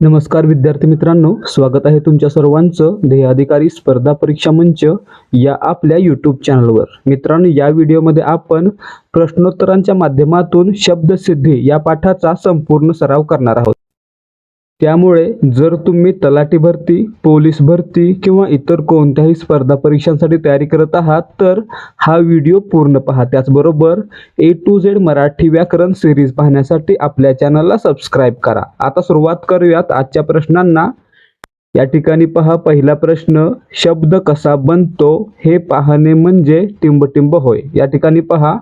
नमस्कार विद्यार्थी मित्रांनो स्वागत आहे तुमच्या सर्वांचं ध्येयाधिकारी स्पर्धा परीक्षा मंच या आपल्या यूट्यूब चॅनलवर मित्रांनो या व्हिडिओमध्ये आपण प्रश्नोत्तरांच्या माध्यमातून शब्दसिद्धी या पाठाचा संपूर्ण सराव करणार आहोत. त्यामुळे जर तुम्ही तलाठी भरती पोलीस भरती किंवा इतर कोणत्याही स्पर्धा परीक्षांसाठी तयारी करत आहात तर हा व्हिडिओ पूर्ण पहा. त्याचबरोबर ए टू झेड मराठी व्याकरण सिरीज पाहण्यासाठी आपल्या चॅनलला सबस्क्राईब करा. आता सुरुवात करूयात आजच्या प्रश्नांना. या ठिकाणी पहा पहिला प्रश्न शब्द कसा बनतो हे पाहणे म्हणजे टिंबटिंब होय. या ठिकाणी पहा.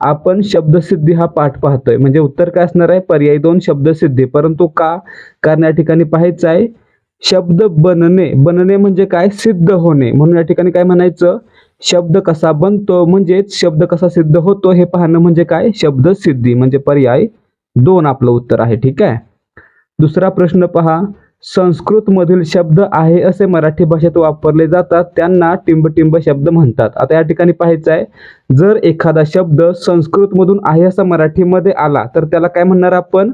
आपण शब्दसिद्धी हा पाठ पाहतोय. म्हणजे उत्तर काय असणार आहे? पर्याय दोन शब्दसिद्धी. परंतु का? कारण या ठिकाणी पाहायचं आहे शब्द बनणे. बनणे म्हणजे काय? सिद्ध होणे. म्हणून या ठिकाणी काय म्हणायचं? शब्द कसा बनतो म्हणजेच शब्द कसा सिद्ध होतो हे पाहणं म्हणजे काय? शब्द सिद्धी म्हणजे पर्याय दोन आपलं उत्तर आहे. ठीक आहे? दुसरा प्रश्न पहा. संस्कृतमधील शब्द आहे असे मराठी भाषेत वापरले जातात. त्यांना टिंबटिंब शब्द म्हणतात. आता या ठिकाणी पाहायचं आहे. जर एखादा शब्द संस्कृतमधून आहे असा मराठीमध्ये आला तर त्याला काय म्हणणार आपण?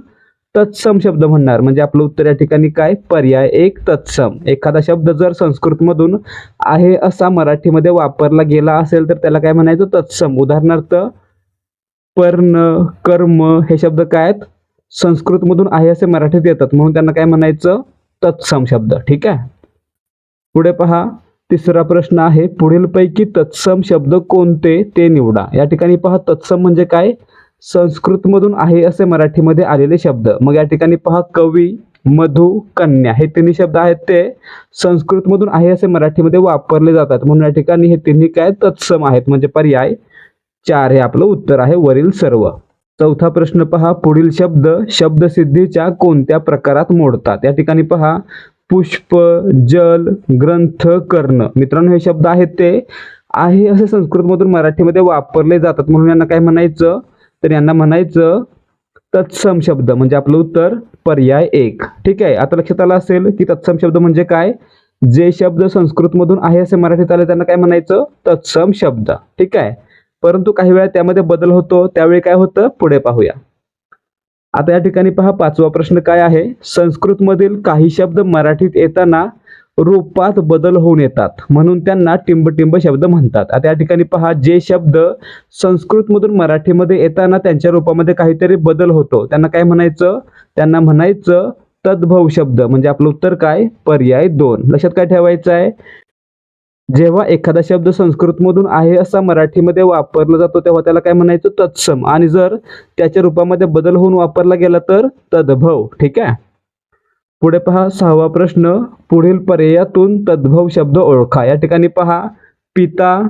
तत्सम शब्द म्हणणार. म्हणजे आपलं उत्तर या ठिकाणी काय? पर्याय एक तत्सम. एखादा शब्द जर संस्कृतमधून आहे असा मराठीमध्ये वापरला गेला असेल तर त्याला काय म्हणायचं? तत्सम. उदाहरणार्थ पर्ण कर्म हे शब्द काय आहेत? संस्कृतमधून आहे असे मराठीत येतात. म्हणून त्यांना काय म्हणायचं? तत्सम शब्द. ठीक आहे? पुढे पहा. तिसरा प्रश्न आहे पुढीलपैकी तत्सम शब्द कोणते? ते निवडा. या ठिकाणी पहा तत्सम म्हणजे काय? संस्कृतमधून आहे असे मराठीमध्ये आलेले शब्द. मग या ठिकाणी पहा कवी मधु कन्या. हे तिन्ही शब्द आहेत ते संस्कृतमधून आहे असे मराठीमध्ये वापरले जातात. म्हणून या ठिकाणी हे तिन्ही काय? तत्सम आहेत. म्हणजे पर्याय चार हे आपलं उत्तर आहे वरील सर्व. चौथा प्रश्न पहा. पुढील शब्द शब्दसिद्धीच्या कोणत्या प्रकारात मोडतात? या ठिकाणी पहा. पुष्प जल ग्रंथ कर्ण. मित्रांनो हे शब्द आहेत ते. आहे असे संस्कृतमधून मराठीमध्ये वापरले जातात. म्हणून यांना काय म्हणायचं? तर यांना म्हणायचं तत्सम शब्द. म्हणजे आपलं उत्तर पर्याय एक. ठीक आहे? आता लक्षात आलं असेल की तत्सम शब्द म्हणजे काय? जे शब्द संस्कृतमधून आहे असे मराठीत आले त्यांना काय म्हणायचं? तत्सम शब्द. ठीक आहे? परंतु काही वेळा त्यामध्ये बदल होतो त्यावेळी काय होतं? पुढे पाहूया. आता या ठिकाणी पहा पाचवा प्रश्न काय आहे? संस्कृतमधील काही शब्द मराठीत येताना रूपात बदल होऊन येतात. म्हणून त्यांना टिंबटिंब शब्द म्हणतात. आता या ठिकाणी पहा जे शब्द संस्कृतमधून मराठीमध्ये येताना त्यांच्या रूपामध्ये काहीतरी बदल होतो. त्यांना काय म्हणायचं? त्यांना म्हणायचं तद्भव शब्द. म्हणजे आपलं उत्तर काय? पर्याय दोन. लक्षात काय ठेवायचं आहे? जेव्हा एखादा शब्द संस्कृतमधून आहे असा मराठीमध्ये वापरला जातो तेव्हा त्याला काय म्हणायचं? तत्सम. आणि जर त्याच्या रूपामध्ये बदल होऊन वापरला गेला तर तद्भव. ठीक आहे? पुढे पहा सहावा प्रश्न. पुढील पर्यायातून तद्भव शब्द ओळखा. या ठिकाणी पहा पिता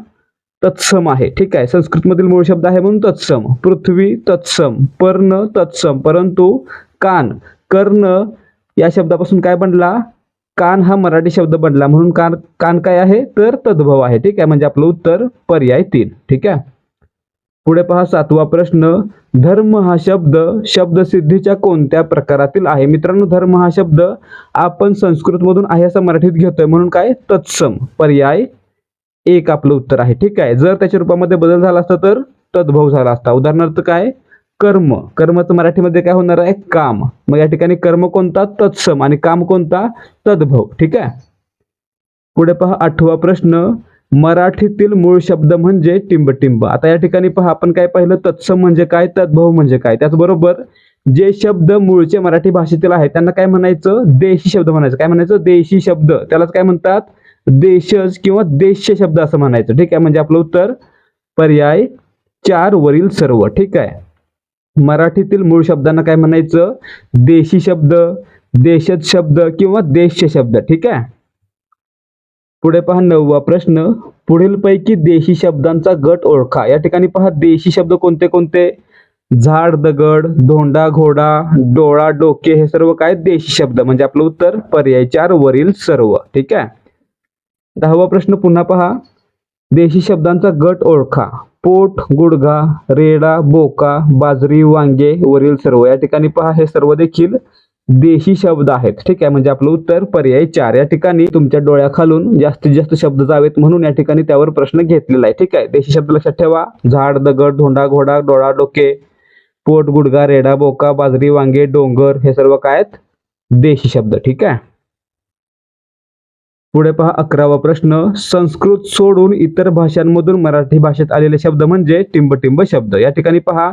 तत्सम आहे. ठीक आहे? संस्कृतमधील मूळ शब्द आहे म्हणून तत्सम. पृथ्वी तत्सम. पर्ण तत्सम. परंतु कान कर्ण या शब्दापासून काय बनला? कान हा मराठी शब्द बनला म्हणून कान कान काय आहे? तर तद्भव आहे. ठीक आहे? म्हणजे आपलं उत्तर पर्याय तीन. ठीक आहे? पुढे पहा सातवा प्रश्न. धर्म हा शब्द शब्दसिद्धीच्या कोणत्या प्रकारातील आहे? मित्रांनो धर्म हा शब्द आपण संस्कृतमधून आहे असं मराठीत घेतोय. म्हणून काय? तत्सम. पर्याय एक आपलं उत्तर आहे. ठीक आहे? जर त्याच्या रूपामध्ये बदल झाला असता तर तद्भव झाला असता. उदाहरणार्थ काय? कर्म. कर्मचं मराठीमध्ये काय होणार आहे? काम. मग या ठिकाणी कर्म कोणता? तत्सम. आणि काम कोणता? तद्भव. ठीक आहे? पुढे पहा आठवा प्रश्न. मराठीतील मूळ शब्द म्हणजे टिंबटिंब. आता या ठिकाणी पहा आपण काय पाहिलं? तत्सम म्हणजे काय? तद्भव म्हणजे काय? त्याचबरोबर जे शब्द मूळचे मराठी भाषेतील आहेत त्यांना काय म्हणायचं? देशी शब्द म्हणायचं. काय म्हणायचं? देशी शब्द. त्यालाच काय म्हणतात? देशज किंवा देश शब्द असं म्हणायचं. ठीक आहे? म्हणजे आपलं उत्तर पर्याय चार वरील सर्व. ठीक आहे? मराठीतील मूळ शब्दांना काय म्हणायचं? देशी शब्द देशज शब्द किंवा देश शब्द. ठीक आहे? पुढे पहा नववा प्रश्न. पुढीलपैकी देशी शब्दांचा गट ओळखा. या ठिकाणी पहा देशी शब्द कोणते कोणते? झाड दगड धोंडा घोडा डोळा डोके हे सर्व काय? देशी शब्द. म्हणजे आपलं उत्तर पर्याय चार वरील सर्व. ठीक आहे? दहावा प्रश्न पुन्हा पहा. देशी शब्दांचा गट ओळखा. पोट गुडघा रेडा बोका बाजरी वांगे वरील सर्व. या ठिकाणी पहा हे सर्व देखील देशी शब्द आहेत. ठीक आहे म्हणजे आपलं उत्तर पर्याय चार. या ठिकाणी तुमच्या डोळ्याखालून जास्तीत जास्त शब्द जावेत म्हणून या ठिकाणी त्यावर प्रश्न घेतलेला आहे. ठीक आहे देशी शब्द लक्षात ठेवा. झाड दगड धोंडा घोडा डोळा डोके पोट गुडघा रेडा बोका बाजरी वांगे डोंगर हे सर्व काय आहेत? देशी शब्द. ठीक आहे. पुढे पहा अकरावा प्रश्न. संस्कृत सोडून इतर भाषांमधून मराठी भाषेत आलेले शब्द म्हणजे टिंबटिंब शब्द. या ठिकाणी पहा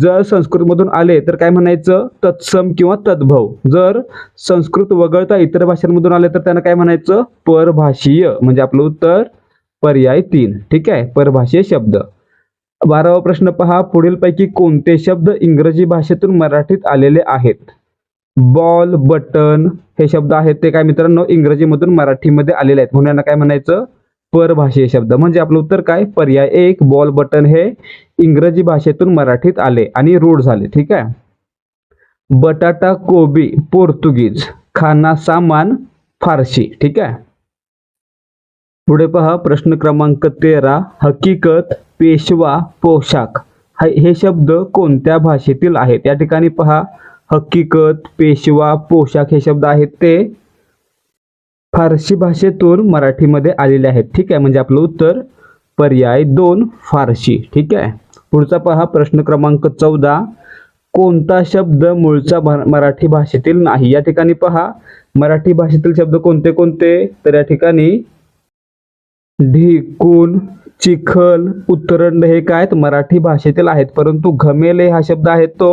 जर संस्कृतमधून आले तर काय म्हणायचं? तत्सम किंवा तद्भव. जर संस्कृत वगळता इतर भाषांमधून आले तर त्यांना काय म्हणायचं? परभाषीय. म्हणजे आपलं उत्तर पर्याय तीन. ठीक आहे? परभाषीय शब्द. बारावा प्रश्न पहा पुढीलपैकी कोणते शब्द इंग्रजी भाषेतून मराठीत आलेले आहेत? बॉल बटन हे शब्द आहेत ते काय मित्रांनो इंग्रजीमधून मराठीमध्ये आलेले आहेत. म्हणून यांना काय म्हणायचं? परभाषीय शब्द. म्हणजे आपलं उत्तर काय? पर्याय एक बॉल बटन हे इंग्रजी भाषेतून मराठीत आले आणि रूढ झाले. ठीक आहे? बटाटा कोबी पोर्तुगीज खाना सामान फारशी ठीक आहे? पुढे पहा प्रश्न क्रमांक तेरा हकीकत पेशवा पोशाख. हे शब्द कोणत्या भाषेतील आहेत? या ठिकाणी पहा हकीकत पेशवा पोशाख हे शब्द आहेत ते फारसी भाषेतून मराठीमध्ये आलेले आहेत. ठीक आहे म्हणजे आपलं उत्तर पर्याय दोन फारशी. ठीक आहे? पुढचा पहा प्रश्न क्रमांक चौदा. कोणता शब्द मूळचा भा- मराठी भाषेतील नाही? या ठिकाणी पहा मराठी भाषेतील शब्द कोणते कोणते? तर या ठिकाणी ढिकून चिखल उत्तरंड हे काय आहेत? मराठी भाषेतील आहेत. परंतु घमेले हा शब्द आहे तो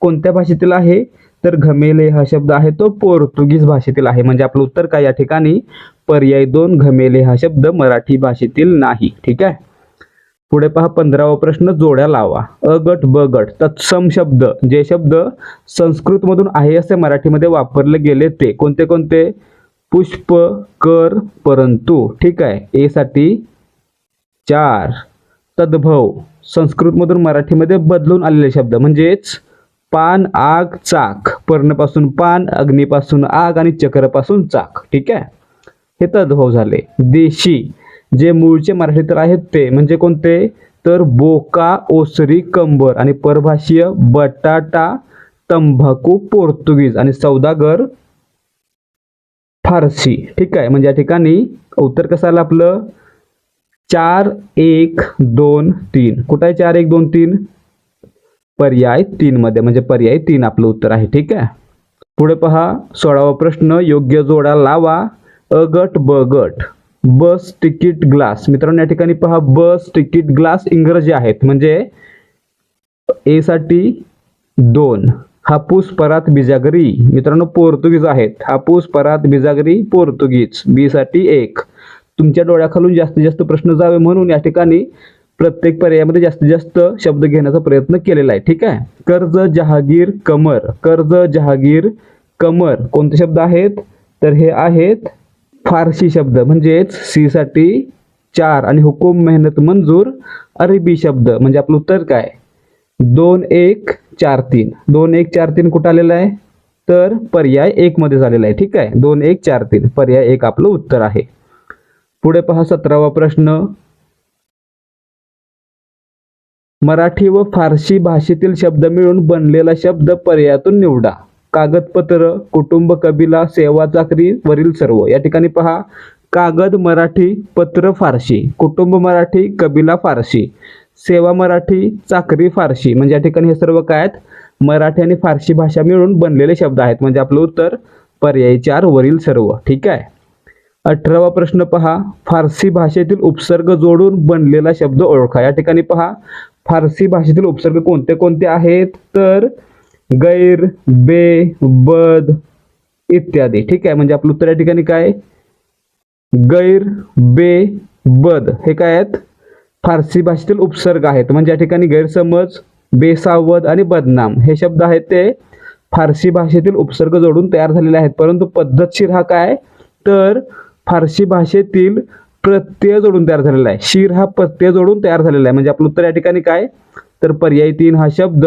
कोणत्या भाषेतील आहे? तर घमेले हा शब्द आहे तो पोर्तुगीज भाषेतील आहे. म्हणजे आपलं उत्तर काय या ठिकाणी? पर्याय दोन घमेले हा शब्द मराठी भाषेतील नाही. ठीक आहे? पुढे पहा पंधरावा प्रश्न जोड्या लावा. अगट बगट तत्सम शब्द. जे शब्द संस्कृतमधून आहे असे मराठीमध्ये वापरले गेले ते कोणते कोणते? पुष्प कर परंतु. ठीक आहे? ए साठी चार. तद्भव. संस्कृतमधून मराठीमध्ये बदलून आलेले शब्द म्हणजेच पान आग चाक. पर्णपासून पान अग्नीपासून आग आणि चक्रापासून चाक. ठीक आहे? हे तद्भव झाले. देशी. जे मूळचे मराठी तर आहेत ते. म्हणजे कोणते? तर बोका ओसरी कंबर आणि परभाषीय बटाटा तंबाखू पोर्तुगीज आणि सौदागर फारसी. ठीक आहे? म्हणजे या ठिकाणी उत्तर कसं आलं आपलं? चार एक दोन तीन. कुठं आहे चार एक दोन तीन? पर्याय तीन मध्ये. म्हणजे पर्याय तीन आपलं उत्तर आहे ठीक आहे? पुढे पहा. सोळावा प्रश्न. योग्य जोडा लावा. अगट बगट. Bus ticket glass. मित्रांनो या ठिकाणी पहा. बस तिकीट ग्लास इंग्रजी आहेत. म्हणजे ए साठी दोन. हापूस परात बिजागरी. मित्रांनो पोर्तुगीज आहेत. हापूस परात बिजागरी पोर्तुगीज. बी साठी एक. तुमच्या डोळ्याखालून जास्तीत जास्त प्रश्न जावे म्हणून या ठिकाणी प्रत्येक पर्यायामध्ये जास्तीत जास्त शब्द घेण्याचा प्रयत्न केलेला आहे. ठीक आहे? कर्ज जहागीर कमर. कर्ज जहागीर कमर. कोणते शब्द आहेत? तर हे आहेत फारसी शब्द. म्हणजेच सी साठी चार. आणि हुकूम मेहनत मंजूर अरेबी शब्द. म्हणजे आपलं उत्तर काय? दोन एक चार तीन. दोन एक चार तीन कुठं आलेलं आहे? तर पर्याय एक मध्ये झालेला आहे. ठीक आहे? दोन एक चार तीन. पर्याय एक आपलं उत्तर आहे. पुढे पहा सतरावा प्रश्न. मराठी व फारसी भाषेतील शब्द मिळून बनलेला शब्द पर्यायातून निवडा. कागदपत्र कुटुंब कबिला सेवा चाकरी वरील सर्व. या ठिकाणी पहा कागद मराठी पत्र फारशी कुटुंब मराठी कबिला फारशी सेवा मराठी चाकरी फारशी म्हणजे या ठिकाणी हे सर्व काय आहेत? मराठी आणि फारशी भाषा मिळून बनलेले शब्द आहेत. म्हणजे आपलं उत्तर पर्याय चार वरील सर्व. ठीक आहे? अठरावा प्रश्न पहा. फारसी भाषेतील उपसर्ग जोडून बनलेला शब्द ओळखा. या ठिकाणी पहा. फारसी भाषेतील उपसर्ग कोणते कोणते आहेत? तर गैर बे बद इत्यादी. ठीक आहे? म्हणजे आपलं उत्तर या ठिकाणी काय? गैर बे बद. हे काय आहेत? फारसी भाषेतील उपसर्ग आहेत. म्हणजे या ठिकाणी गैरसमज बेसावध आणि बदनाम. हे शब्द आहेत ते फारसी भाषेतील उपसर्ग जोडून तयार झालेले आहेत. परंतु पद्धतशीर हा काय? तर फारसी भाषेतील प्रत्यय जोडून तयार झालेला आहे. शीर हा प्रत्यय जोडून तयार झालेला आहे. म्हणजे आपलं उत्तर या ठिकाणी काय? तर पर्याय तीन हा शब्द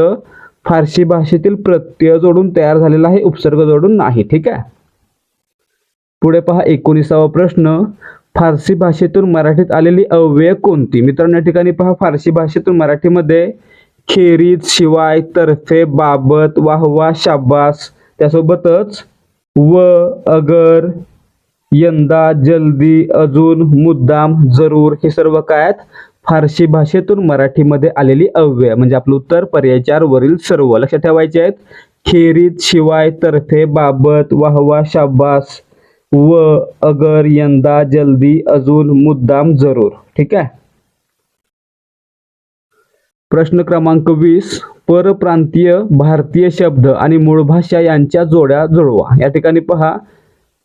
फारसी भाषेतील प्रत्यय जोडून तयार झालेला आहे. उपसर्ग जोडून नाही. ठीक आहे? पुढे पहा एकोणीसावा प्रश्न. फारसी भाषेतून मराठीत आलेली अव्यय कोणती? मित्रांनो या ठिकाणी पहा फारसी भाषेतून मराठीमध्ये खेरीज शिवाय तर्फे बाबत वाहवा शाबास त्यासोबतच व अगर यंदा जल्दी अजून मुद्दाम जरूर. हे सर्व काय आहेत? फारसी भाषेतून मराठीमध्ये आलेली अव्यय. म्हणजे आपलं उत्तर पर्याय चार वरील सर्व. लक्षात ठेवायचे आहेत. खेरीत शिवाय तर्फे बाबत वाहवा शाबास व अगर यंदा जल्दी अजून मुद्दाम जरूर. ठीक आहे? प्रश्न क्रमांक वीस. परप्रांतीय भारतीय शब्द आणि मूळ भाषा यांच्या जोड्या जुळवा. या ठिकाणी पहा.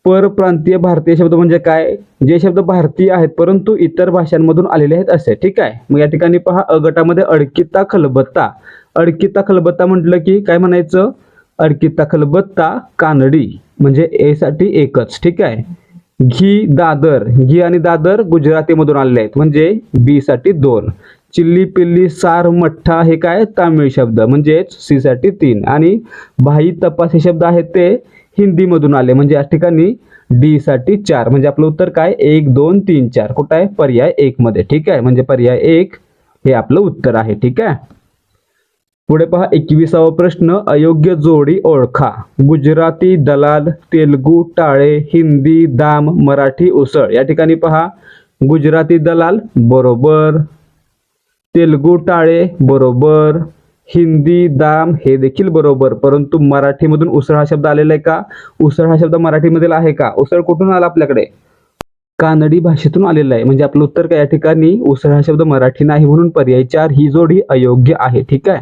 परप्रांतीय भारतीय शब्द म्हणजे काय? जे शब्द भारतीय आहेत परंतु इतर भाषांमधून आलेले आहेत असे. ठीक आहे? मग या ठिकाणी पहा अ गटामध्ये अडकिता खलबत्ता. अडकिता खलबत्ता म्हटलं की काय म्हणायचं? अडकिता खलबत्ता कानडी. म्हणजे ए साठी एकच. ठीक आहे? घी दादर. घी आणि दादर गुजरातीमधून आलेले आहेत. म्हणजे बी साठी दोन. चिल्ली पिल्ली सार मठ्ठा हे काय? तामिळ शब्द. म्हणजेच सी साठी तीन. आणि भाई तपास हे शब्द आहेत ते हिंदीमधून आले. म्हणजे या ठिकाणी डी साठी चार. म्हणजे आपलं उत्तर काय? एक दोन तीन चार. कुठं आहे? पर्याय एक मध्ये. ठीक आहे? म्हणजे पर्याय एक हे आपलं उत्तर आहे. ठीक आहे? पुढे पहा. एकविसावा प्रश्न. अयोग्य जोडी ओळखा. गुजराती दलाल तेलगू टाळे हिंदी दाम मराठी उसळ. या ठिकाणी पहा. गुजराती दलाल बरोबर. तेलगू टाळे बरोबर. हिंदी दाम हे देखील बरोबर. परंतु मराठीमधून उसळ हा शब्द आलेला आहे का? उसळ हा शब्द मराठीमधील आहे का? उसळ कुठून आला आपल्याकडे? कानडी भाषेतून आलेला आहे. म्हणजे आपलं उत्तर काय या ठिकाणी? उसळ हा शब्द मराठी नाही म्हणून पर्याय चार ही जोडी अयोग्य आहे. ठीक आहे?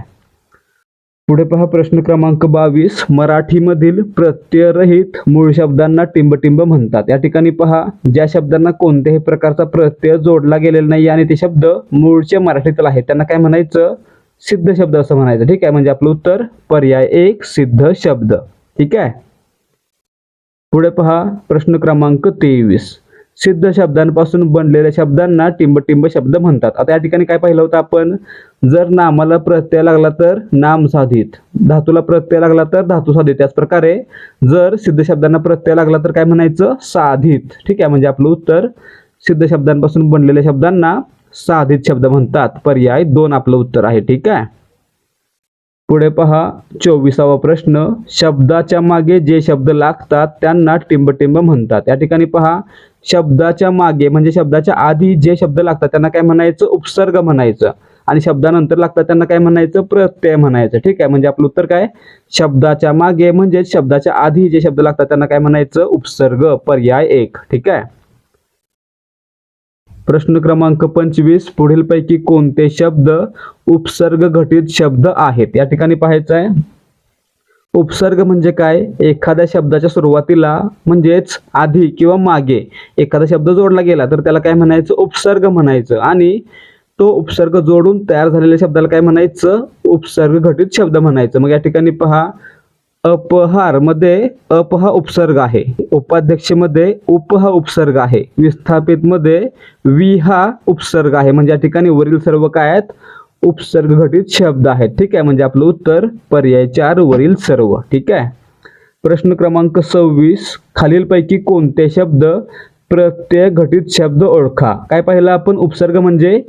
पुढे पहा प्रश्न क्रमांक बावीस. मराठीमधील प्रत्ययरहित मूळ शब्दांना टिंबटिंब म्हणतात. या ठिकाणी पहा ज्या शब्दांना कोणत्याही प्रकारचा प्रत्यय जोडला गेलेला नाही आणि ते शब्द मूळचे मराठीतील आहेत. त्यांना काय म्हणायचं? सिद्ध शब्द असं म्हणायचं. ठीक आहे? म्हणजे आपलं उत्तर पर्याय एक सिद्ध शब्द. ठीक आहे? पुढे पहा प्रश्न क्रमांक तेवीस. सिद्ध शब्दांपासून बनलेल्या शब्दांना टिंबटिंब शब्द म्हणतात. आता या ठिकाणी काय पाहिलं होतं आपण? जर नामाला प्रत्यय लागला तर नाम साधित. धातूला प्रत्यय लागला तर धातू साधित. त्याच प्रकारे जर सिद्ध शब्दांना प्रत्यय लागला तर काय म्हणायचं? साधित. ठीक आहे? म्हणजे आपलं उत्तर सिद्ध शब्दांपासून बनलेल्या शब्दांना साधित शब्द म्हणतात. पर्याय दोन आपलं उत्तर आहे. ठीक आहे? पुढे पहा. चोवीसावा प्रश्न. शब्दाच्या मागे जे शब्द लागतात त्यांना टिंबटिंब म्हणतात. या ठिकाणी पहा. शब्दाच्या मागे म्हणजे शब्दाच्या आधी जे शब्द लागतात त्यांना काय म्हणायचं? उपसर्ग म्हणायचं. आणि शब्दानंतर लागतात त्यांना काय म्हणायचं? प्रत्यय म्हणायचं. ठीक आहे? म्हणजे आपलं उत्तर काय? शब्दाच्या मागे म्हणजे शब्दाच्या आधी जे शब्द लागतात त्यांना काय म्हणायचं? उपसर्ग. पर्याय एक. ठीक आहे? प्रश्न क्रमांक पंचवीस. पुढीलपैकी कोणते शब्द उपसर्ग घटित शब्द आहेत? या ठिकाणी पाहायचं आहे. उपसर्ग म्हणजे काय? एखाद्या शब्दाच्या सुरुवातीला म्हणजेच आधी किंवा मागे एखादा शब्द जोडला गेला तर त्याला काय म्हणायचं? उपसर्ग म्हणायचं. आणि तो उपसर्ग जोडून तयार झालेल्या शब्दाला काय म्हणायचं? उपसर्ग घटित शब्द म्हणायचं. मग या ठिकाणी पहा. अपहारमध्ये अप हा उपसर्ग आहे. उपाध्यक्षमध्ये उप हा उपसर्ग आहे. विस्थापित मध्ये वि हा उपसर्ग आहे. म्हणजे या ठिकाणी वरील सर्व काय आहेत? उपसर्ग घटित शब्द आहेत. ठीक आहे? म्हणजे आपलं उत्तर पर्याय चार वरील सर्व. ठीक आहे? प्रश्न क्रमांक सव्वीस. खालीलपैकी कोणते शब्द प्रत्यय घटित शब्द ओळखा? काय पाहिलं आपण? उपसर्ग म्हणजे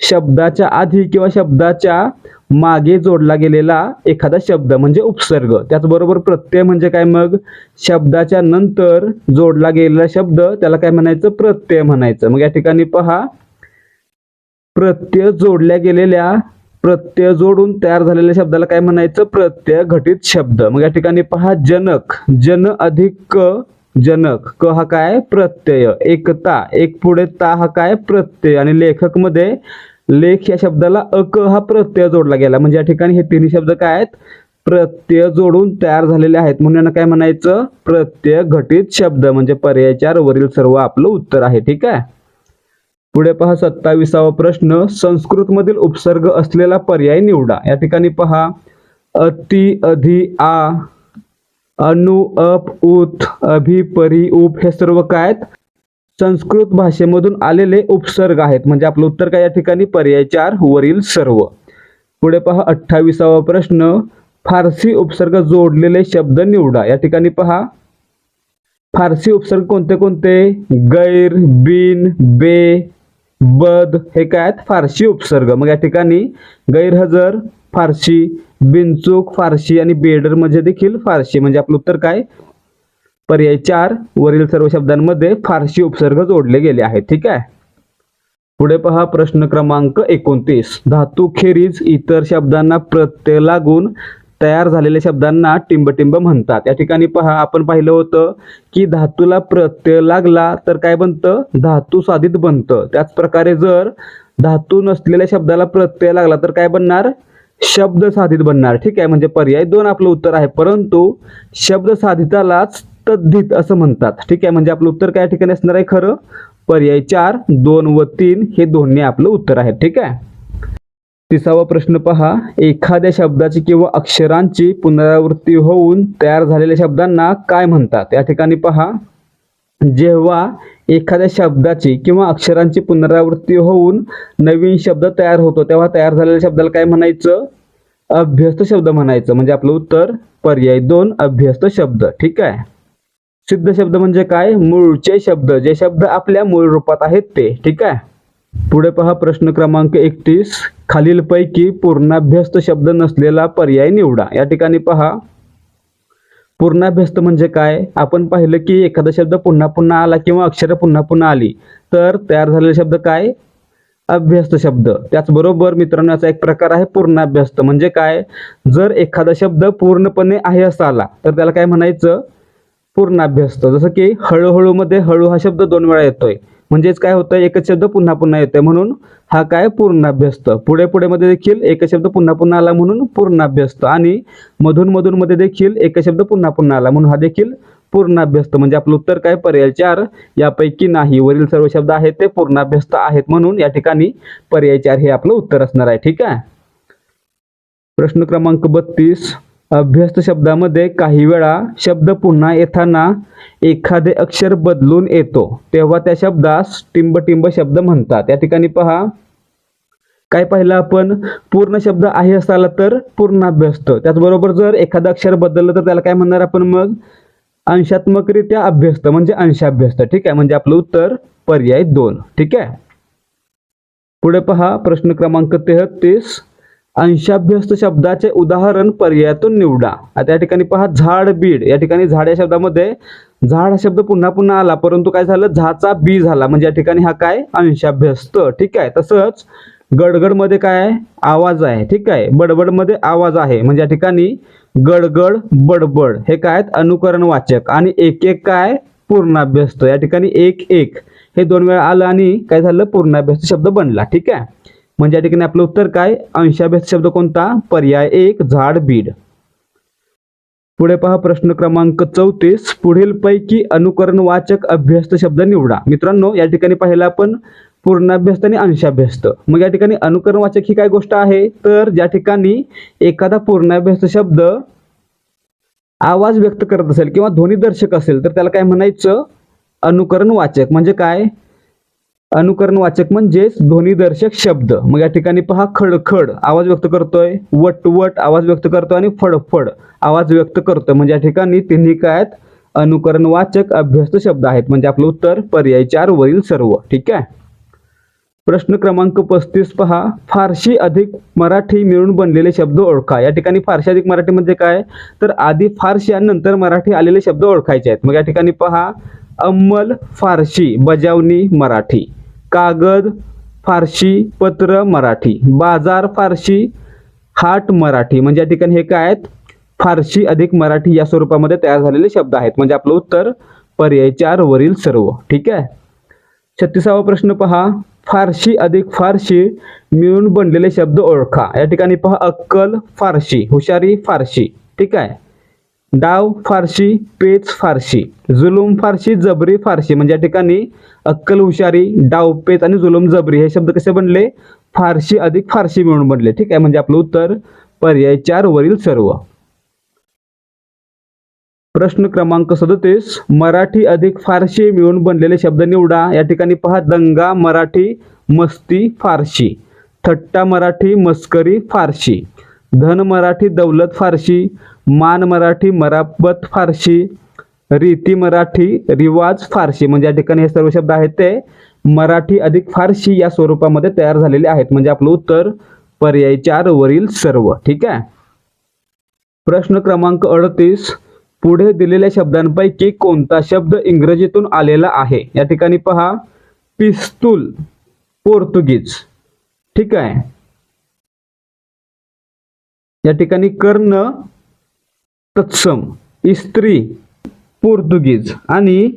शब्दाच्या आधी किंवा शब्दाच्या मागे जोडला गेलेला एखादा शब्द म्हणजे उपसर्ग. त्याचबरोबर प्रत्यय म्हणजे काय मग? शब्दाच्या नंतर जोडला गेलेला शब्द त्याला काय म्हणायचं? प्रत्यय म्हणायचं. मग या ठिकाणी पहा. प्रत्यय जोडल्या गेलेल्या प्रत्यय जोडून तयार झालेल्या शब्दाला काय म्हणायचं? प्रत्यय घटित शब्द. मग या ठिकाणी पहा जनक. जन अधिक क जनक. क हा काय? प्रत्यय. एकता. एक पुढे ता हा काय? प्रत्यय. आणि लेखकमध्ये लेख या शब्दाला अक हा प्रत्यय जोडला गेला. म्हणजे या ठिकाणी हे तिन्ही शब्द काय आहेत? प्रत्यय जोडून तयार झालेले आहेत. म्हणून यांना काय म्हणायचं? प्रत्यय घटित शब्द म्हणजे पर्यायचार वरील सर्व आपलं उत्तर आहे. ठीक आहे? पुढे पहा सत्ताविसावा प्रश्न. संस्कृत मधील उपसर्ग असलेला पर्याय निवडा. या ठिकाणी पहा. अति अधि आ अनु अप उत अभि परी उप हे सर्व काय आहेत? संस्कृत भाषेमधून आलेले उपसर्ग आहेत. म्हणजे आपलं उत्तर काय या ठिकाणी? पर्याय चार वरील सर्व. पुढे पहा अठ्ठावीसावा प्रश्न. फारसी उपसर्ग जोडलेले शब्द निवडा. या ठिकाणी पहा. फारसी उपसर्ग कोणते कोणते? गैर बिन बे बद. हे काय आहेत? फारशी उपसर्ग. मग या ठिकाणी गैरहजर फारशी बिनचूक फारशी आणि बेडर म्हणजे देखील फारशी म्हणजे आपलं उत्तर काय? पर्याय चार वरील सर्व शब्दांमध्ये फारशी उपसर्ग जोडले गेले आहेत. ठीक आहे? पुढे पहा प्रश्न क्रमांक एकोणतीस. धातू खेरीज इतर शब्दांना प्रत्यय लागून तयार झालेल्या शब्दांना टिंबटिंब म्हणतात. या ठिकाणी पहा आपण पाहिलं होतं की धातूला प्रत्यय लागला तर काय बनतं? धातू साधित बनतं. त्याच प्रकारे जर धातू नसलेल्या शब्दाला प्रत्यय लागला तर काय बनणार? शब्द साधित बनणार. ठीक आहे? म्हणजे पर्याय दोन आपलं उत्तर आहे. परंतु शब्द साधितालाच तद्धित असं म्हणतात. ठीक आहे? म्हणजे आपलं उत्तर काय ठिकाणी असणार आहे? खरं? पर्याय चार दोन व तीन हे दोन्ही आपलं उत्तर आहे. ठीक आहे? तिसावा प्रश्न पहा. एखाद्या शब्दाची किंवा अक्षरांची पुनरावृत्ती होऊन तयार झालेल्या शब्दांना काय म्हणतात? या ठिकाणी पहा. जेव्हा एखाद्या शब्दाची किंवा अक्षरांची पुनरावृत्ती होऊन नवीन शब्द तयार होतो तेव्हा तयार झालेल्या शब्दाला काय म्हणायचं? अभ्यस्त शब्द म्हणायचं. म्हणजे आपलं उत्तर पर्याय दोन अभ्यस्त शब्द. ठीक आहे? सिद्ध शब्द म्हणजे काय? मूळचे शब्द. जे शब्द आपल्या मूळ रूपात आहेत ते. ठीक आहे? पुढे पहा प्रश्न क्रमांक एकतीस. खालीलपैकी पूर्णाभ्यस्त शब्द नसलेला पर्याय निवडा. या ठिकाणी पहा. पूर्णाभ्यस्त म्हणजे काय? आपण पाहिलं की एखादा शब्द पुन्हा पुन्हा आला किंवा अक्षर पुन्हा पुन्हा आली तर तयार झालेले शब्द काय? अभ्यस्त शब्द. त्याचबरोबर मित्रांनो याचा एक प्रकार आहे पूर्णाभ्यस्त. म्हणजे काय? जर एखादा शब्द पूर्णपणे आहे असा आला तर त्याला काय म्हणायचं? पूर्णाभ्यस्त जसं की हळूहळू मध्ये हळू हा शब्द दोन वेळा येतोय. म्हणजेच काय होतं एकच शब्द पुन्हा पुन्हा येतोय म्हणून हा काय? पूर्णाभ्यस्त पुढे पुढे मध्ये देखील एकच शब्द पुन्हा पुन्हा आला म्हणून पूर्णाभ्यस्त आणि मधून मधून मध्ये देखील एक शब्द पुन्हा पुन्हा आला म्हणून हा देखील पूर्णाभ्यस्त म्हणजे आपलं उत्तर काय? पर्याय चार. यापैकी नाही. वरील सर्व शब्द आहेत ते पूर्णाभ्यस्त आहेत म्हणून या ठिकाणी पर्याय चार हे आपलं उत्तर असणार आहे. ठीक आहे? प्रश्न क्रमांक बत्तीस. अभ्यस्त शब्दामध्ये काही वेळा शब्द पुन्हा येताना एखादे अक्षर बदलून येतो. तेव्हा त्या शब्दास टिंबटिंब शब्द म्हणतात. या ठिकाणी पहा. काय पाहिलं आपण? पूर्ण शब्द आहे असा तर पूर्ण अभ्यस्त त्याचबरोबर जर एखादं अक्षर बदललं तर त्याला काय म्हणणार आपण मग? अंशात्मकरित्या अभ्यस्त म्हणजे अंशाभ्यस्त. ठीक आहे? म्हणजे आपलं उत्तर पर्याय दोन. ठीक आहे? पुढे पहा. प्रश्न क्रमांक तेहतीस. अंशाभ्यस्त शब्दाचे उदाहरण पर्यायातून निवडा. आता या ठिकाणी पहा झाड बीड. या ठिकाणी झाड या शब्दामध्ये झाड हा शब्द पुन्हा पुन्हा आला परंतु काय झालं? झाचा बी झाला. म्हणजे या ठिकाणी हा काय? अंशाभ्यस्त. ठीक आहे? तसंच गडगडमध्ये काय? आहे आवाज आहे. ठीक आहे? बडबडमध्ये आवाज आहे. म्हणजे या ठिकाणी गडगड बडबड हे काय आहेत? अनुकरण वाचक आणि एक एक काय? पूर्णाभ्यस्त. या ठिकाणी एक एक हे दोन वेळा आलं आणि काय झालं? पूर्णाभ्यस्त शब्द बनला. ठीक आहे? म्हणजे या ठिकाणी आपलं उत्तर काय? अंशाभ्यस्त शब्द कोणता? पर्याय एक झाड बीड. पुढे पहा प्रश्न क्रमांक चौतीस. पुढील पैकी अनुकरण वाचक अभ्यस्त शब्द निवडा. मित्रांनो या ठिकाणी पाहिलं आपण पूर्णाभ्यस्त आणि अंशाभ्यस्त. मग या ठिकाणी अनुकरण वाचक ही काय गोष्ट आहे? तर ज्या ठिकाणी एखादा पूर्णाभ्यस्त शब्द आवाज व्यक्त करत असेल किंवा ध्वनिदर्शक असेल तर त्याला काय म्हणायचं? अनुकरण वाचक म्हणजे काय? अनुकरण वाचक म्हणजेच ध्वनिदर्शक शब्द. मग या ठिकाणी पहा खडखड. आवाज व्यक्त करतोय. वटवट आवाज व्यक्त करतोय आणि फडफड आवाज व्यक्त करतोय. म्हणजे या ठिकाणी तिन्ही काय आहेत? अनुकरण वाचक अभ्यस्त शब्द आहेत. म्हणजे आपलं उत्तर पर्याय चार वरील सर्व. ठीक आहे? प्रश्न क्रमांक पस्तीस पहा. फारशी अधिक मराठी मिळून बनलेले शब्द ओळखा. या ठिकाणी फारशी अधिक मराठी म्हणजे काय? तर आधी फारशी आणि नंतर मराठी आलेले शब्द ओळखायचे आहेत. मग या ठिकाणी पहा. अंमल फारशी बजावणी मराठी. कागद फारशी पत्र मराठी. बाजार फारशी हाट मराठी. म्हणजे या ठिकाणी हे काय आहेत? फारशी अधिक मराठी या स्वरूपामध्ये तयार झालेले शब्द आहेत. म्हणजे आपलं उत्तर पर्याय चार वरील सर्व. ठीक आहे? छत्तीसावा प्रश्न पहा. फारशी अधिक फारशी मिळून बनलेले शब्द ओळखा. या ठिकाणी पहा अक्कल फारशी हुशारी फारशी. ठीक आहे? डाव फारशी पेच फारशी जुलूम फारशी जबरी फारशी. म्हणजे या ठिकाणी अक्कल हुशारी डाव पेच आणि जुलूम जबरी हे शब्द कसे बनले? फारशी अधिक फारशी मिळून बनले. ठीक आहे? म्हणजे आपलं उत्तर पर्याय चार वरील सर्व. प्रश्न क्रमांक सदतीस मराठी अधिक फारशी मिळून बनलेले शब्द निवडा. या ठिकाणी पहा दंगा मराठी मस्ती फारशी. थट्टा मराठी मस्करी फारशी. धन मराठी दौलत फारशी मान मराठी मराबत फारशी रीती मराठी रिवाज फारशी. म्हणजे या ठिकाणी हे सर्व शब्द आहेत ते मराठी अधिक फारशी या स्वरूपामध्ये तयार झालेले आहेत. म्हणजे आपलं उत्तर पर्याय चार वरील सर्व. ठीक आहे? प्रश्न क्रमांक अडतीस. पुढे दिलेल्या शब्दांपैकी कोणता शब्द इंग्रजीतून आलेला आहे? या ठिकाणी पहा. पिस्तूल पोर्तुगीज. ठीक आहे? या ठिकाणी कर्ण तत्सम इस्त्री पोर्तुगीज आणि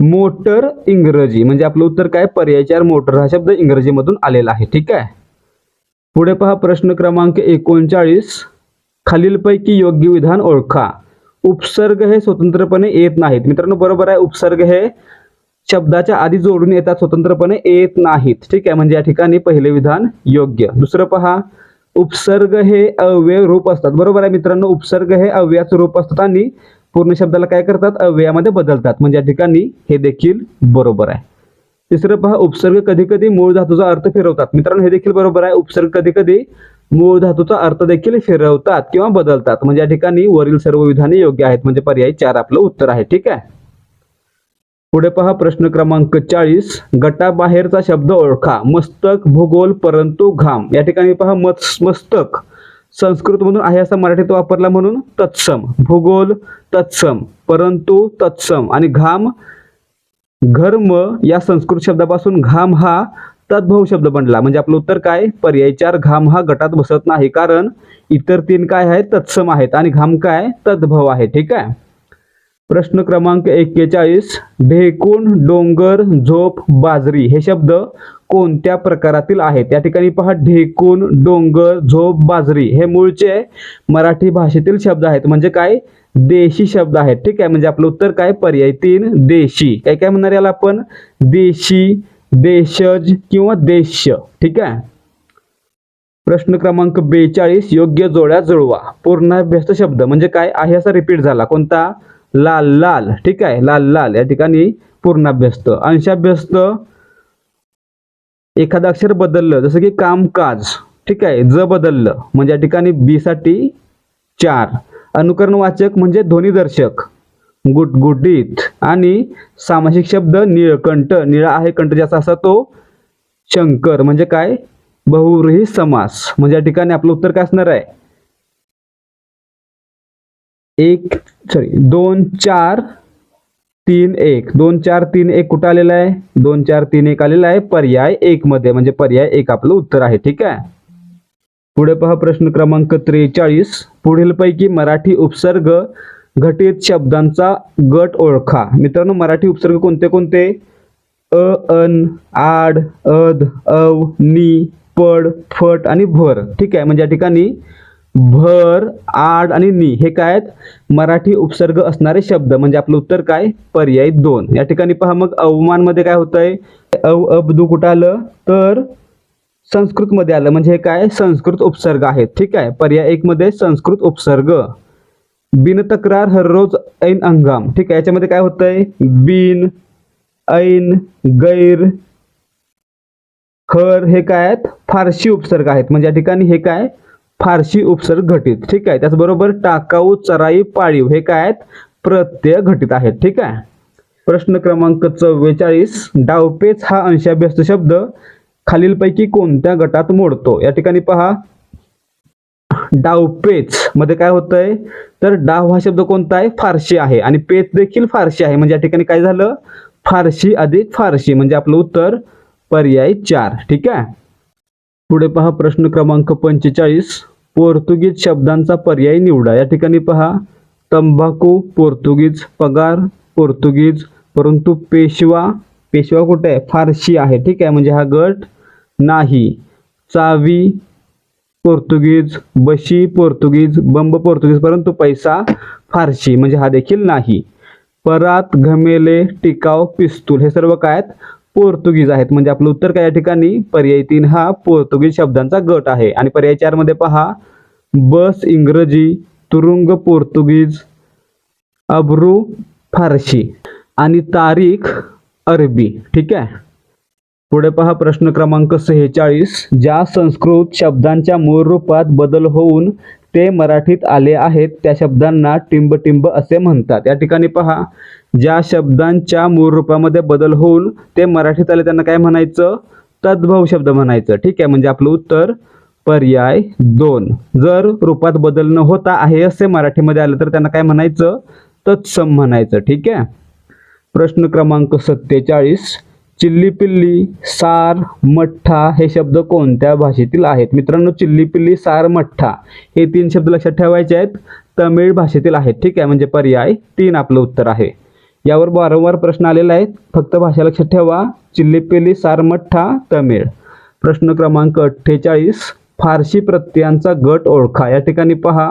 मोटर इंग्रजी म्हणजे आपलं उत्तर काय? पर्यायचार मोटर हा शब्द इंग्रजीमधून आलेला आहे ठीक आहे? पुढे पहा प्रश्न क्रमांक एकोणचाळीस. खालीलपैकी योग्य विधान ओळखा. उपसर्ग हे स्वतंत्रपणे येत नाहीत. मित्रांनो बरोबर आहे उपसर्ग हे शब्दाच्या आधी जोडून येतात स्वतंत्रपणे येत नाहीत. ठीक आहे म्हणजे या ठिकाणी पहिले विधान योग्य. दुसरं पहा उपसर्ग हे अव्यय रूप असतात. बरोबर आहे मित्रांनो? उपसर्ग हे अव्ययाचं रूप असतात आणि पूर्ण शब्दाला काय करतात? अव्ययामध्ये बदलतात. म्हणजे या ठिकाणी हे देखील बरोबर आहे. तिसरं पहा उपसर्ग कधी कधी मूळ धातूचा अर्थ फिरवतात. मित्रांनो हे देखील बरोबर आहे. उपसर्ग कधी कधी मूळ धातूचा अर्थ देखील फिरवतात किंवा बदलतात. म्हणजे या ठिकाणी वरील सर्व विधाने योग्य आहेत. म्हणजे पर्याय चार आपलं उत्तर आहे. ठीक आहे? पुढे पहा प्रश्न क्रमांक चाळीस. गटाबाहेरचा शब्द ओळखा. मस्तक भूगोल परंतु घाम. या ठिकाणी पहा मत्स मस्तक. संस्कृतमधून आहे असा मराठीत वापरला म्हणून तत्सम. भूगोल तत्सम. परंतु तत्सम. आणि घाम घर्म या संस्कृत शब्दापासून घाम हा तद्भव शब्द बनला. म्हणजे आपलं उत्तर काय? पर्याय चार घाम हा गटात बसत नाही. कारण इतर तीन काय आहेत? तत्सम आहेत. आणि घाम काय? तद्भव आहे. ठीक आहे? प्रश्न क्रमांक एक्केचाळीस ढेकूण डोंगर झोप बाजरी हे शब्द कोणत्या प्रकारातील आहेत? या ठिकाणी पहा ढेकूण डोंगर झोप बाजरी हे मूळचे मराठी भाषेतील शब्द आहेत. म्हणजे काय? देशी शब्द आहेत. ठीक आहे? म्हणजे आपलं उत्तर काय? पर्याय तीन देशी. काय काय म्हणणार याला आपण? देशी देशज किंवा देश ठीक आहे? प्रश्न क्रमांक बेचाळीस योग्य जोड्या जुळवा. पूर्णाभ्यस्त शब्द म्हणजे काय? आहे असा रिपीट झाला. कोणता? लाल लाल. ठीक आहे? लाल लाल. या ठिकाणी पूर्णाभ्यस्त. अंशाभ्यस्त एखादं अक्षर बदललं. जसं की कामकाज. ठीक आहे? ज बदललं. म्हणजे या ठिकाणी बी साठी चार. अनुकरणवाचक म्हणजे ध्वनिदर्शक गुटगुटीत. आणि सामासिक शब्द निळकंठ निळा आहे कंठ ज्याचा असा तो शंकर. म्हणजे काय? बहुव्रीही समास. म्हणजे या ठिकाणी आपलं उत्तर काय असणार आहे? एक सॉरी दोन चार तीन एक. दोन चार तीन एक कुठं आलेला आहे? दोन चार तीन एक आलेला आहे. पर्याय एक मध्ये म्हणजे पर्याय एक आपलं उत्तर आहे ठीक आहे? पुढे पहा प्रश्न क्रमांक त्रेचाळीस. पुढीलपैकी मराठी उपसर्ग घटित शब्दांचा गट ओळखा. मित्रांनो मराठी उपसर्ग कोणते कोणते? अ अन आड अद अव नी पड फट आणि भर. ठीक आहे? म्हणजे या ठिकाणी भर आड आणि नी हे काय आहेत? मराठी उपसर्ग असणारे शब्द. म्हणजे आपलं उत्तर काय? पर्याय दोन. या ठिकाणी पहा मग अवमानमध्ये काय आहे अव दु कुठं आलं? तर संस्कृत मध्ये आलं. म्हणजे हे काय? संस्कृत उपसर्ग आहेत. ठीक आहे? पर्याय एक मध्ये संस्कृत उपसर्ग. बिन तक्रार हररोज ऐन अंगाम. ठीक आहे? याच्यामध्ये काय होतंय? बिन ऐन गैर खर हे काय आहेत? फारशी उपसर्ग आहेत. म्हणजे या ठिकाणी हे काय? फारशी उपसर्ग घटित. ठीक आहे? त्याचबरोबर टाकाऊ चराई पाळीव हे काय आहेत? प्रत्यय घटित आहेत. ठीक आहे? प्रश्न क्रमांक चव्वेचाळीस. डावपेच हा अंशाभ्यस्त शब्द खालीलपैकी कोणत्या गटात मोडतो? या ठिकाणी पहा. डावपेच मध्ये काय होतंय? तर डाव हा शब्द कोणता आहे? फारशी आहे. आणि पेच देखील फारशी आहे. म्हणजे या ठिकाणी काय झालं? फारशी अधिक फारशी. म्हणजे आपलं उत्तर पर्याय चार. ठीक आहे? पुढे पहा प्रश्न क्रमांक पंचेचाळीस. पोर्तुगीज शब्दांचा पर्याय निवडा. या ठिकाणी पहा तंबाखू पोर्तुगीज पगार पोर्तुगीज परंतु पेशवा पेशवा कुठे आहे? फारशी आहे. ठीक आहे म्हणजे हा गट नाही. चावी पोर्तुगीज बशी पोर्तुगीज बंब पोर्तुगीज परंतु पैसा फारशी म्हणजे हा देखील नाही. परात घमेले टिकाव पिस्तूल हे सर्व काय आहेत? पोर्तुगीज आहेत. म्हणजे आपलं उत्तर काय या ठिकाणी? पर्याय तीन हा पोर्तुगीज शब्दांचा गट आहे. आणि पर्याय चारमध्ये पहा. बस इंग्रजी तुरुंग पोर्तुगीज अब्रू फारशी आणि तारीख अरबी. ठीक आहे? पुढे पहा प्रश्न क्रमांक सेहेचाळीस. ज्या संस्कृत शब्दांच्या मूळ रूपात बदल होऊन ते मराठीत आले आहेत त्या शब्दांना टिंबटिंब असे म्हणतात. या ठिकाणी पहा ज्या शब्दांच्या मूळ रूपामध्ये बदल होऊन ते मराठीत आले त्यांना काय म्हणायचं? तद्भव शब्द म्हणायचं. ठीक आहे म्हणजे आपलं उत्तर पर्याय दोन. जर रूपात बदल न होता आहे असे मराठीमध्ये आलं तर त्यांना काय म्हणायचं? तत्सम म्हणायचं. ठीक आहे? प्रश्न क्रमांक सत्तेचाळीस. चिल्ली पिल्ली सार मठ्ठा हे शब्द कोणत्या भाषेतील आहेत? मित्रांनो चिल्ली पिल्ली सार मठ्ठा हे तीन शब्द लक्षात ठेवायचे आहेत. तमिळ भाषेतील आहेत. ठीक आहे म्हणजे पर्याय तीन आपलं उत्तर आहे. यावर वारंवार प्रश्न आलेला आहे फक्त भाषा लक्षात ठेवा. चिल्ली पिल्ली सार मठ्ठा तमिळ. प्रश्न क्रमांक अठ्ठेचाळीस. फारशी प्रत्ययांचा गट ओळखा. या ठिकाणी पहा.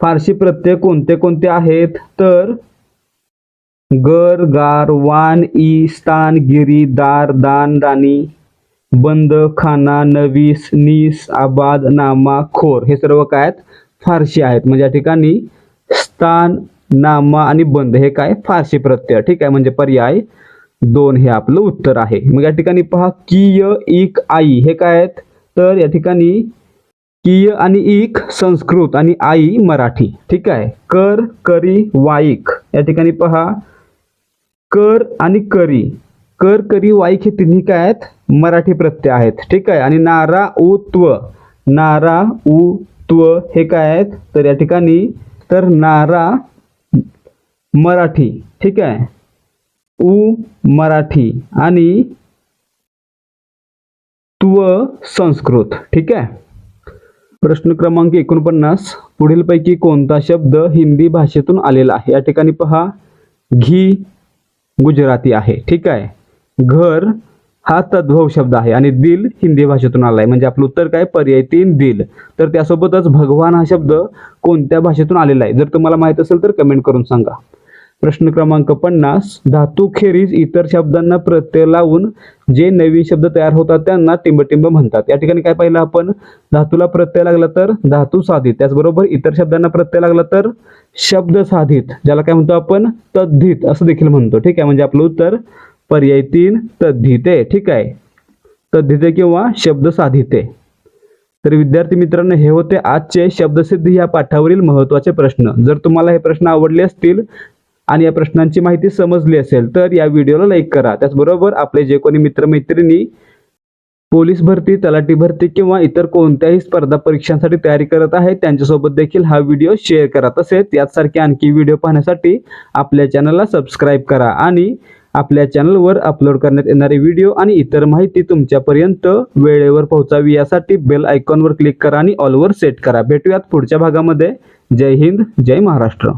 फारशी प्रत्यय कोणते कोणते आहेत? तर गर गार वान ई स्थान गिरी दार दान दानी बंद खाना नवीस नीस आबाद नामा खोर. हे सर्व काय आहेत? फारशी आहेत. म्हणजे या ठिकाणी स्थान नामा आणि बंद हे काय? फारशी प्रत्यय. ठीक आहे? म्हणजे पर्याय दोन हे आपलं उत्तर आहे. मग या ठिकाणी पहा किय इक आई. हे काय आहेत? तर या ठिकाणी किय आणि इक संस्कृत आणि आई मराठी. ठीक आहे? कर करी वाईक. या ठिकाणी पहा कर आणि करी. कर करी वाईक हे तिन्ही काय आहेत? मराठी प्रत्यय आहेत. ठीक आहे? आणि नारा उ त्व. नारा उ त्व हे काय आहेत? तर या ठिकाणी तर नारा मराठी. ठीक आहे? उ मराठी. आणि त्व संस्कृत. ठीक आहे? प्रश्न क्रमांक एकोणपन्नास. पुढीलपैकी कोणता शब्द हिंदी भाषेतून आलेला आहे? या ठिकाणी पहा. घी गुजराती आहे. ठीक आहे? घर हा तद्भव शब्द आहे आणि दिल हिंदी भाषेतून आला आहे म्हणजे आपलं उत्तर काय? पर्याय तीन दिल. तर त्यासोबतच भगवान हा शब्द कोणत्या भाषेतून आलेला आहे? जर तुम्हाला माहीत असेल तर कमेंट करून सांगा. प्रश्न क्रमांक पन्नास धातूखेरीज इतर शब्दांना प्रत्यय लावून जे नवीन शब्द तयार होतात त्यांना टिंबटिंब म्हणतात. या ठिकाणी काय पाहिलं आपण? धातूला प्रत्यय लागला तर धातू साधित. त्याचबरोबर इतर शब्दांना प्रत्यय लागला तर शब्द साधित. ज्याला काय म्हणतो आपण? तद्धित. असं देखील म्हणतो. ठीक आहे? म्हणजे आपलं उत्तर पर्याय तीन तद्धिते. ठीक आहे? तद्धिते किंवा शब्द साधिते. तर विद्यार्थी मित्रांनो हे होते आजचे शब्दसिद्धी या पाठावरील महत्त्वाचे प्रश्न. जर तुम्हाला हे प्रश्न आवडले असतील आणि या प्रश्नांची माहिती समजली असेल तर या व्हिडिओला लाईक करा. त्याचबरोबर आपले जे कोणी मित्रमैत्रिणी पोलीस भरती तलाठी भरती किंवा इतर कोणत्याही स्पर्धा परीक्षांसाठी तयारी करत आहेत त्यांच्यासोबत देखील हा व्हिडिओ शेअर करा. तसेच यासारखे आणखी व्हिडिओ पाहण्यासाठी आपल्या चॅनलला सबस्क्राईब करा आणि आपल्या चॅनलवर अपलोड करण्यात येणारे व्हिडिओ आणि इतर माहिती तुमच्यापर्यंत वेळेवर पोहोचावी. यासाठी बेल आयकॉनवर क्लिक करा आणि ऑलवर सेट करा. भेटूयात पुढच्या भागामध्ये. जय हिंद जय महाराष्ट्र.